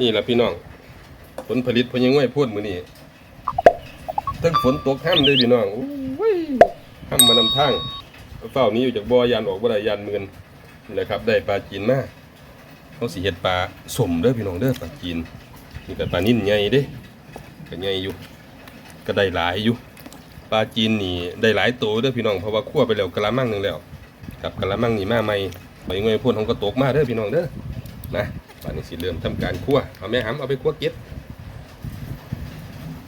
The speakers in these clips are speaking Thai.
นี่แหละพี่น้อง ผลผลิตพยังง่วยพูดมือนี่ตั้งฝนตกห้ามเลยพี่น้องโอ้ยห้ามมานำทางเฝ้านี้อยู่จากบ่อยานออกบ่ได้ยานเมือนนี่แหละครับ ได้ปลาจีนมาเขาสิเฮ็ดปลาสมเด้อพี่น้องเด้อปลาจีนนี่ก็ปลานิ่นใหญ่เด้ก็ใหญ่อยู่ ก็ได้หลายอยู่ปลาจีนนี่ได้หลายตัวเด้อพี่น้องเพราะว่าคั่วไปแล้วกะละมังหนึ่งแล้วกับกะละมังนี่มาใหม่ใบง่วยพ่นของก็ตกมาเด้อพี่น้องเด้อนะ ป่านนี้สิเริ่มทำการคั่วเอาแม่หำเอาไปคั่วเก็ด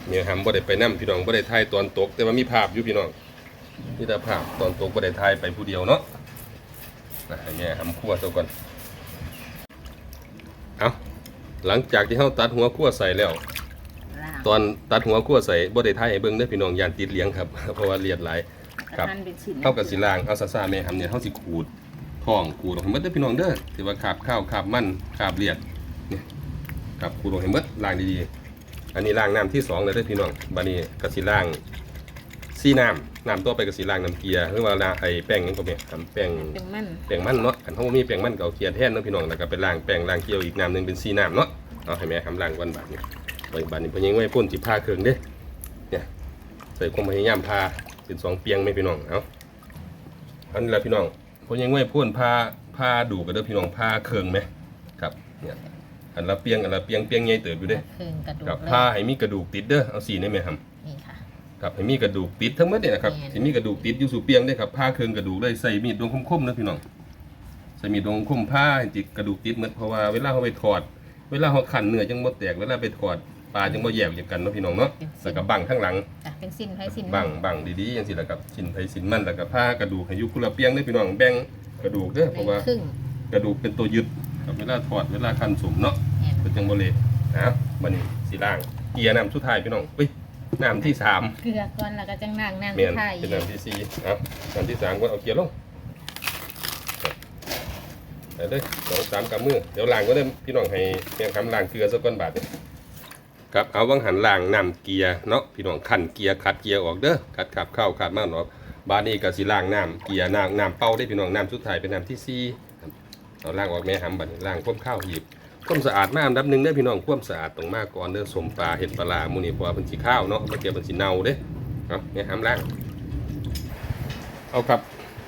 เมียหำบ่ได้ไปนํพี่น้องบ่ได้ถ่ายตอนตก แต่ว่ามีภาพอยู่พี่น้องมีแต่ภาพตอนตกบ่ได้ถ่ายไปผู้เดียวเนาะนะให้แม่หำคั่วซะก่อนเอาหลังจากที่เฮาตัดหัวคั่วใส่แล้วล่างตอนตัดหัวคั่วใส่บ่ได้ถ่ายให้เบิ่งเด้อพี่น้องยานติดเลี้ยงครับ เพราะว่าเลียดหลายครับหั่นเป็นชิ้นเท่ากับสิล่างเอาซาซาแม่หำเนี่ยเฮาสิขูดท้ องขูดออกให้หมดเด้อพี่น้องเด้อที่ว่าขาบข้าวขาบมันขาบเลียดนี่ครับขูดออกให้หมดล้างดีๆ อันนี้ล้างน้ำที่สองเลยเด้อพี่น้องบัดนี้ก็สิล้างซีน้ำน้ำต่อไปก็สิล้างน้ำเกลือหรือว่าล้างไอ้แป้งหยังก็แม่ทำแป้งเป็นมันแป้งมันเนาะคันเฮาบ่มีแป้งมันก็เอาเกลือแทนเนาะพี่น้องแล้วก็ไปล้างแป้งล้างเกลืออีกน้ำหนึงเป็นซีน้ำเนาะเอาให้แม่ทำล้างก่อนบาดนี้ไว้บาดนี้เพิ่นยังไว้พ่นสิพาเครื่องเด้เนี่ยใส่ความพยายามพาเป็นสองเปียงไหมพี่น้องเอาอันนี้แหละพี่น้อง ผมยังไม่พูดผ้าผ้าดูกันเด้อพี่น้องผ้าเคืองไหมครับเนี่ยอันละเปียงอันละเปียงเปียงใหญ่เติบอยู่เด้เครื่องกระดูกครับเลยผ้าให้มีกระดูกติดเด้อเอาสีนี่ไหมครับนี่ค่ะครับให้มีกระดูกติดทั้งหมดเนี่ยนะครับแม่นที่มีกระดูกติดอยู่สู่เปียงได้ครับผ้าเคืองกระดูกได้ใส่มีดดวงคมๆนะพี่น้องใส่มีดดวงคมผ้าให้ติดกระดูกติดหมดเพราะว่าเวลาเขาไปถอด เวลาเขาขันเนื้อจังบ่แตกเวลาไปถอด ปลาจังบ่แยกจากกันเนาะพี่น้องเนาะแล้วก็บังข้างหลังจ้ะเป็นสิ้นให้สิ้นบังบังดีๆอย่างสิแหละครับชิ้นไผชิ้นมันแล้วก็ผ้ากระดูกให้อยู่คนละเปียงเด้อพี่น้องแบ่งกระดูกเด้อเพเป็นราะว่าครึ่งกระดูกเป็นตัวยึดครับเวลาถอดเวลาคันสมเนาะแม่นเป็นจังบ่เละนะบัดนี้สีล่างเกียร์น้ำสุดท้ายพี่น้องเฮ้ยน้ำที่สามเกลือก่อนแล้วก็จังนางนางเมียนไทยเป็นน้ำที่สี่เอาน้ำที่สามก็เอาเกียร์ลงไปเลยสองสามกำมือเดี๋ยวล้างก็ได้พี่น้องให้เมียงคำล้างเกลือสักก้อนบาทเนี่ย ครับเอาวังหันล้างน้ำเกียร์เนาะพี่น้องขันเกียร์ขัดเกียร์ออกเด้อขัดขับเข้าขัดมากเนาะบ้าดนี้ก็สิล้างน้ำเกียร์น้ำน้ำเป้าได้พี่น้องน้ำสุดท้ายเป็นน้ำที่สี่ครับเอาล้างออกแม่หำบัดนี้ล้างพวกข้าวหยิบความสะอาดมากอันดับหนึ่งเด้อพี่น้องความสะอาดต้องมากก่อนเด้อสมปลาเห็ดปลาหมูนี่เพราะว่าเป็นสีข้าวเนาะเมื่อกี้เป็นสีเน่าเด้เอาเนี่ยห้ามล้างเอาครับ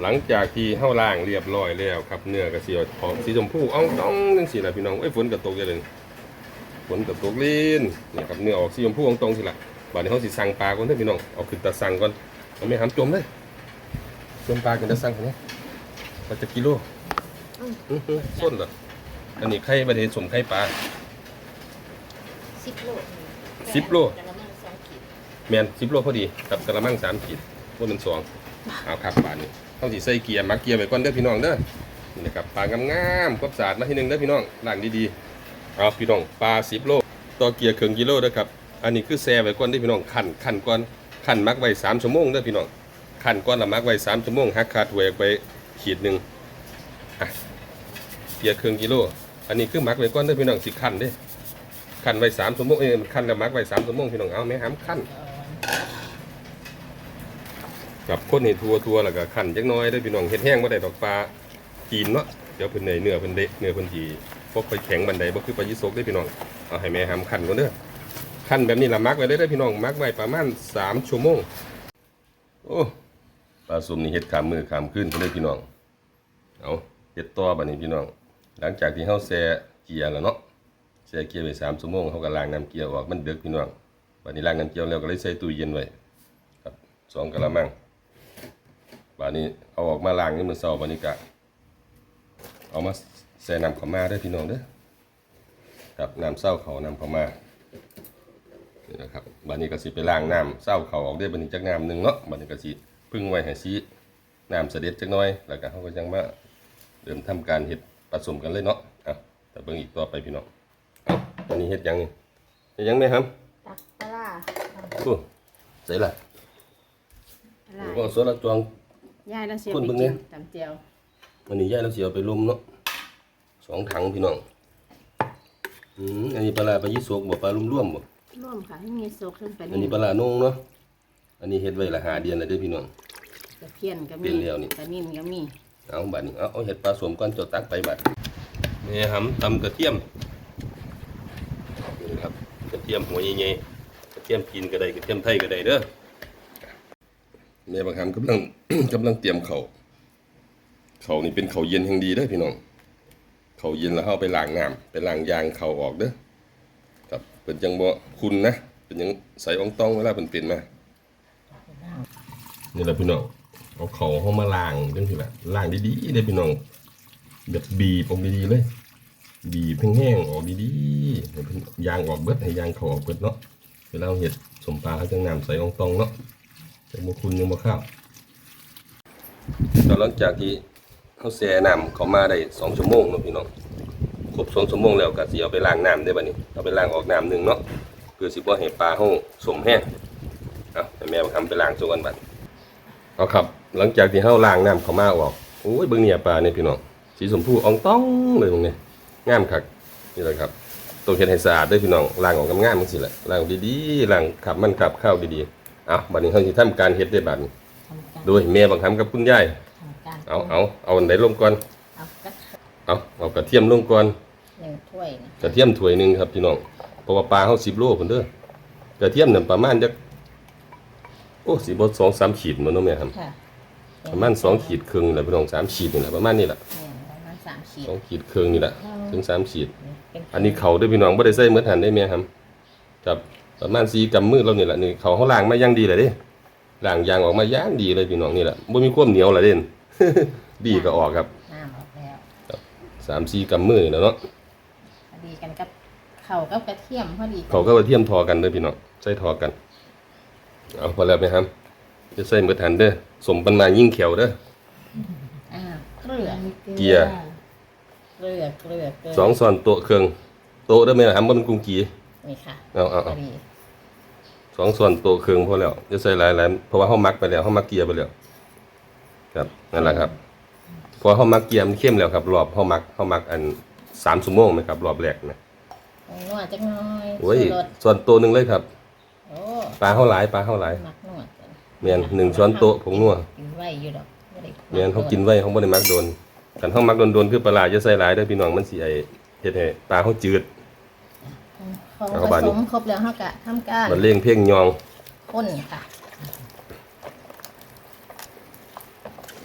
หลังจากที่เฮาล้างเรียบร้อยแล้วครับเนื้อกระเสียวออกสีชมพูอ่องต้องจังสีละพี่น้องเอ้ยฝนกระตกเลยฝนก ระตกเล่นนี่ครับเนื้อออกสีชมพูอ่องตรงสิละบัดนี้เฮาสิสั่งปลาก่อนเด้อพี่น้องเอาขึ้นตาสั่งก่อนเอาไม่ห้ามจมเลยจมปลากันตาสั่งคนนี้มันจะกิโลอื้อหือส้นเหรออันนี้ไข่ประเทศสมไข่ปลาสิบโลสิบโลกะละมังสองขีดแมนสิบโลพอดีกับกระมังสามขีดว่ามันสองเอาครับปลานี่ต้องสีใส่เกียร์มักเกียร์ไว้ก่อนเด้อพี่น้องเด้อนี่นะครับปลางามๆควบสะอาดมาทีหนึงเด้อพี่น้องล้างดีๆ เอาพี่น้องปลาสิบโลต่อเกียร์เครึ่งกิโลเด้ครับ อันนี้คือแซ่ไว้ก่อนเด้พี่น้องขันขันก่อนขันมักไว้สามชั่วโมงเด้พี่น้องขันก่อนละมักไว้สามชั่วโมงหักขาดไว้ไปขีดหนึ่งเกียร์เครึ่งกิโล อันนี้คือมักไว้ก่อนเด้พี่น้องสิขันเด้ขันไว้สามชั่วโมงเอ้ขันแล้วมักไว้สามชั่วโมงพี่น้องเอาไหมห้ามขันกับคนเห็นทัวทัวแล้วก็ขันจักน้อยได้พี่น้องเฮ็ดแห้งบ่ได้ดอกปลาจีนเนาะเดี๋ยวเพิ่นเนื้อเพิ่นเดะเนื้อเพิ่นสิ พวกไปแข็งบันไดบ่คือปลายิสกได้พี่น้องเอาให้แม่หำขันก่อนเด้อขันแบบนี้ละมักไว้เลยเด้พี่น้องมักไว้ประมาณ3ชั่วโมงโอ้ปลาสุ่มนี่เฮ็ดขามมือขามขึ้นเพิ่นเด้พี่น้องเอาเฮ็ดต่อบัดนี้พี่น้อง หลังจากที่เฮาแช่เกียร์แล้วเนาะแช่เกียร์ไว้3ชั่วโมงเฮาก็ล้างน้ำเกียร์ออกมันเดึกพี่น้องบัดนี้ล้างน้ำเกียร์แล้วก็เลยใส่ตู้เย็นไว้ครับสองกะละมังบาดนี้เอาออกมาล้างนี่มือเสาร์บานี้กะ เอามาใส่น้ำข้าวมาเด้อพี่น้องเด้อครับน้ำเศร้าเขาน้ำข้าวมานี่นะครับบาดนี้ก็สิไปล้างน้ำเศร้าเขาออกได้อบาดนี้จักน้ำหนึ่งเนาะบาดนี้ก็สิพึ่งไว้ให้ซีน้ำเสด็จจักหน้อยแล้วก็เขาก็ยังมาเริ่มทำการเฮ็ดผสมกันเลยเนาะอะแต่เบิ่งอีกต่อไปพี่น้องเอาตอนนี้เฮ็ดหยังนี่เฮ็ดหยังไหมครับตักปลาร้าโอ้ใส่ละปลาร้าก็สวนละจวงยายแล้วเสียคนไปเบิ่งกิเนี่นยตำเจียว อันนี้ย่าเราเสียไปลุมเนาะสองถังพี่น้องอืมอันนี้ปลาร้าปลายี่สกบ่ปลาลุ่มร่วมบ่ร่วมค่ะให้มีโซกขึ้นไปอันนี้ปลาร้าโนงเนาะอันนี้เฮ็ดไว้ละหาเดือนแล้วเด้อพี่น้อง ตะเพียนก็เปลี่มียนแล้วนี่ ตะนิ่มก็มีเอาบัดนี้เอาเอาเห็ดปลาสวมก่อนเจดตักไปบัดนี่หำตำกระเทียมนี่ครับกระเทียมหัวใหญ่ๆกระเทียมกินก็ได้กระเทียมไทยก็ได้เด้อแม่บางคำกำลัง กำลังเตรียมเขาว เขานี่เป็นเขาเย็นแห่งดีเด้พี่น้อง เขาเย็นแล้วเอาไปล้างน้ำไปล้างยางเขาออกเด้อครับเป็นจังบ่คุณนะ เป็นยังใส่อองตองเวลาเป็นเป็นมานี่แหละพี่น้องเอาเขาเข้ามาล้างจังซี่แหละล้างดีๆเด้พี่น้องแบบบีบออกดีๆเลยบีบแห้งๆออกดีๆให้เพิ่นยางออกเบิดให้ยางเขาออกเบิดเนาะเวลาเห็ดสมปลาเขาจังน้ำใส่อองตองเนาะจังบ่คุณยังบ่ข้าวตอนหลังจากที่ เขาแช่น้ำเขามาได้สองชั่วโมงเนาะพี่น้องครบสองชั่วโมงแล้วก็สิเอาไปล้างน้ำได้บัดนี้เอาไปล้างออกน้ำหนึ่งเนาะเพื่อสิบ่ให้ปลาเฮาสมแห้งเอาแม่มาทำไปล้างซะก่อนบัดเอาครับ หลังจากที่เฮาล้างน้ำเขามาออกโอ้ยเบิ่งเนี่ยปลาเนี่ยพี่น้องสีชมพูอองต้องเลยตรงนี้งามคักนี่แหละครับต้องเฮ็ดให้สะอาดด้วยพี่น้องล้างออกงามๆจังซี่แหละล้างดีๆล้างขับมันขับข้าวดีๆเอาบัดนี้เฮาสิทำการเฮ็ดได้บัดนี้โดยแม่บังคับกับคุณยายทำกา เอาเอาเอาอันใดลงก่อนเอากระเอาเอากระเทียมลงก่อนหนึ่งถ้วยนะกระเทียมถ้วยหนึงครับพี่น้องเพราะว่าปลาเฮา10โลพุ่นเด้อกระเทียมนั่นประมาณจักโอ้สิบ่2 3ขีดมันเนาะแม่ครับค่ะประมาณ2ขีดครึ่งแหละพี่น้อง3ขีดนี่แหละประมาณนี้แหละเนี่ยประมาณสามขีด2ขีดครึ่งนี่แหละถึง3ขีด เป็นอันนี้เขาเด้วยพี่น้องบ่ได้ใส่เมือหันได้แม่ครับกับประมาณ4กำมือเรานี่แหละนี่เขาเขาล้างมาอย่างดีเลยเด้ล้างยางออกมาอย่างดีเลยพี่น้องนี่แหละบ่มีความเหนียวละเด่น ดีก็ออกครับน้ำออกแล้ว3 4กำมือนี่แหล้วเนาะพอดีกันกับเข่ากับกระเทียมพอดีกันเขาก็กระเทียมทอกันเด้อพี่น้องใส่ทอกัน เอาพอแล้วไหมครับ จะใส่เมือหันเด้อสมปันมายิ่งเขียวเด้อ อ่าเกลือเกลียเกลือเกลือเกลือสองส่วนโต๊ะเครื่องโต๊ะเด้อแม่ครับบ่มันกุ้งกีนี่ค่ะเอาเอาพเอาอดีสองส่วนโต๊ะเครื่องพอแล้วจะใส่หลายๆเพราะว่าเฮามักไปแล้วเฮามักเกียร์ไปแล้ว ครับนั่นแหละครับพอเขามักเกียมนเข้มแล้วครับรอบเขามักเขามักอันสามชั่วโมงไหมครับรอบแรกนะนวดจักหน่อยโอ้ยชูรสส่วนโตวหนึ่งเลยครับโอ้ปลาเข้าหลายปลาเข้าหลายมักนวดกันเมียนหนึ่งช้อนโต๊ะผงนัวกินไว้อยู่ดอกบ่ได้เมียนเขากินไว้เขาบ่ได้มักโดนกันเขามักโดนโดนๆคือปลาร้าจะใส่หลายเด้อพี่น้องมันสิไอเฮ็ดให้ปลาเขาจืดของเอาผบาดสนี้มครบแล้วเฮากะทำการมันเลี้ยงเพ่งยองข้นค่ะ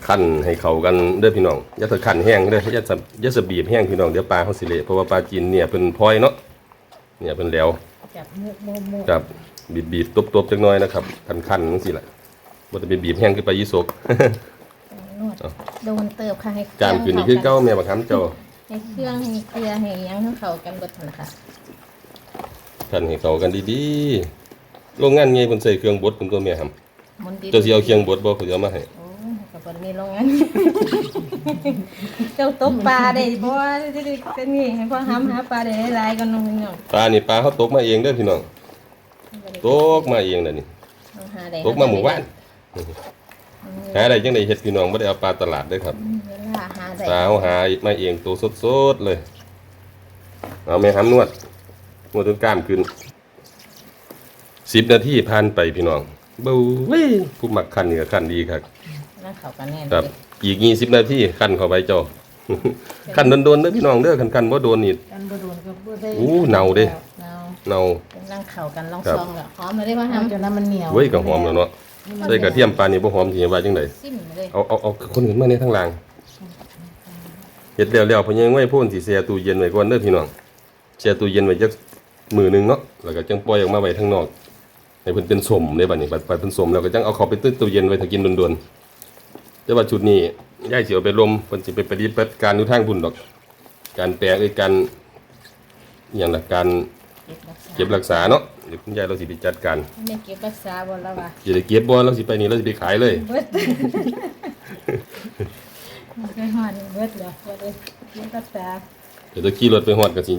คั่นให้เข้ากันเด้อพี่น้องอย่าสะคั่นแห้งเด้ออย่าสะอย่าสะบีบแห้งพี่น้องเดี๋ยวปลาเขาสิเละเพราะว่าปลาจีนเนี่ยเป็นพลอยเนาะเนี่ยเป็นแหลวจับมุกมุกมุกครับบีบบีบตบตบๆจักหน่อยนะครับคันคันๆจังซี่แหละบ่จะไปบีบแห้งคือปลายี่สกนวดโดนเติบค่ะให้เคจานคืนนี้คือเก้าแม่บักคำเจ้าให้เครื่องให้เกลือให้หยังทั้งเขากันเบิดนั่นค่ะท่านให้เข้ากันดีๆโรงงานไงเพิ่นใส่เครื่องบดเพิ่นตัวแม่ครับมุนดีเจ้าสิเอาเครื่องบดบ่เพิ่นเอามาให้ โอ้กับคนมีโรงงาน เจ้าตกปลาได้เพราะว่าจะได้จะนี่ให้พ่อหำหาปลาได้หลายๆกันน้องพี่น้องปลานี่ปลาเขาตกมาเองเด้อพี่น้องตกมาเองน่ะนี่ต้องหาได้ตกมาหมู่บ้านหาได้จังได๋เฮ็ดพี่น้องบ่ได้เอาปลาตลาดเด้อครับเวลาหาได้ปลาเฮาหามาเองตัวสดๆเลย เอาแม่หำนวดนวดจนกล้ามขึ้น10นาทีผ่านไปพี่น้องเบ้าเว้ยผู้มักคันนี่ก็คันดีครับ นั่งเขากันแน่ครับ อีกยี่สิบนาทีคันเข้าไปเจ้าคันโดนๆเด้อพี่น้องเด้อคันคันบ่โดนนี่ กันบ่โดนก็บ่ได้อู้เน่าเด้เนาเนา นั่งเขากันลองครับ ซองแล้วหอมเลยได้พ่อทำจหำนน้ำมันเหนียวเว้ยก็หอมแล้วเนาะใส่กระเทียมปลานี่บ่หอมสิว่าจังได ซิมเลยเอาเอาเอาคนอื่นมาในทางล่างเฮ็ดแล้วแล้วเพิ่นยังไว้พูนสิแช่ตู้เย็นไว้ก่อนเด้อพี่น้องแช่ตู้เย็นไว้จักมื้อหนึงเนาะแล้วก็จังปล่อยออกมาไว้ข้างนอกให้เพิ่นเป็นสมได้บัดนี้บัดบัดเพิ่นสมแล้วก็จังเอาเข้าไปตื้ตู้เย็นไว้ถ้ากินด่วนๆ แต่ว่าชุดนี้ยายสิเอาไปลมเพิ่นสิไปปฏิบัติการอยู่ทางพุ่นดอก การแปลงเอ้ยการอหย่างละการเก็บรักษาเก็บรักษาเนาะเดี๋ยวคุณยายเราสิไปจัดการไม่เก็บรักษาบ่แล้วว่ะอย่าได้เก็บบ่เราสิไปนี่เราสิไปขายเลยเบิดมันก็หอดเบิดแล้วบ่ได้เก็บรักษาเดี๋ยวจะขี่รถไปฮอดก็สิ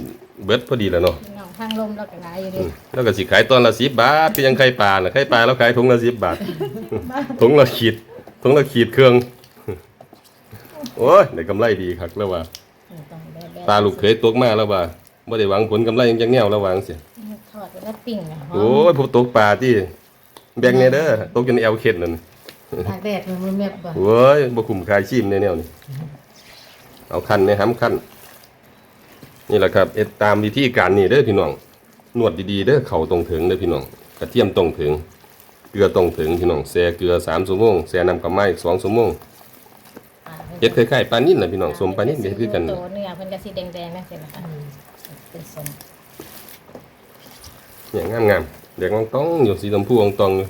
เบิดพอดีแล้วเนาะพี่น้องทางลมแล้วก็หลายอยู่อืเดิมแล้วก็สิขายตอนละ10บาทคือยังไข่ปลาน่ะไข่ปลาเราขายถุงละ10บาทถุงละขีด ถุงละขีดเครื่อง โอ้ยได้กำไรดีคักแล้วว่าต้องแบะๆตาลูกเคยตกมาแล้วว่าบ่ได้หวังผลกำไรจังแนวแล้ววาจังซี่ทอดแล้วปิ้งนะหอโอ้มยผมตกปลาที่แบ่งแน่เด้อตกจนแอวเข็ดนั่นตากแดดมันแมบบ่โว้ยบ่คุ้มค่าชีพแนวๆนี่เอาคันในห้ำคันนี่แหละครับเอ็ดตามวิธีการนี่เด้อพี่น้องนวดดีๆเด้อเข่าตรงถึงเด้อพี่น้องกระเทียมตรงถึงเกลือตรงถึงพี่น้องแซ่เกลือ3ชั่วโมงแซ่น้ำกับไม้อีก2ชั่วโมงเฮ็ดคล้ายๆปลานิ่นน่ะพี่น้องสมปลานิ่นก็เฮ็ดคือกันโตเนื้อเพิ่นก็สิแดงๆนั่นสินะคะเป็นสมเนี่ยงามๆแดงอองตองอยู่สีชมพูองตองอยู่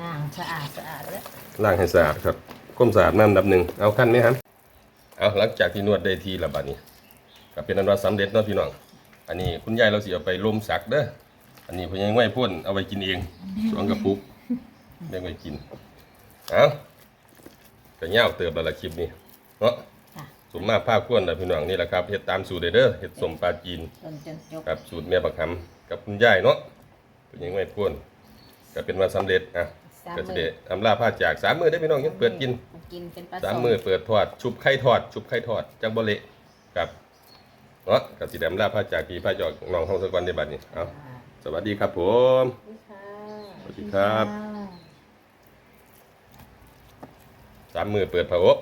ล้างสะอาดสะอาดแล้วล้างให้สะอาดครับก้มสะอาดน้ำดับหนึ่งเอาขั้นไหมครับเอาหลังจากที่นวดได้ทีละบัดนี้ก็เป็นอันว่าสำเร็จเนาะพี่น้อง อันนี้คุณยายเราสิเอาไปลมสักเด้อ อันนี้เพิ่นยังไม่พ่นเอาไปกินเองสองกระปุกแบ่งไว้กินเอาก็ยาวเติบแล้วล่ะคลิปนี้เนาะค่ะสมมาภาพควนนะพี่น้องนี่แหละครับเฮ็ดตามสูตรเด้อเด้อเฮ็ดสมปลาจีนจนจนจบครับสูตรแม่บักคำกับคุณยายเนาะเป็นยังไม่พ่นก็เป็นว่าสำเร็จอะสามก็จะมืได้ออำลาผ้าจากสามมือได้อพี่น้องยังเปิดกิน กินเป็นปลาสามส้มือเปิดทอด ชุบไข่ทอด ชุบไข่ทอดจังบ่เละครับเนาะก็สิได้อำลาผ้าจากพี่ผ้าจอกน้องเฮาสักวันในบัดนี้เอา อ่า สวัสดีครับผมสวัสดีค่ะสวัสดีครับ สามมือเปิดผาอบ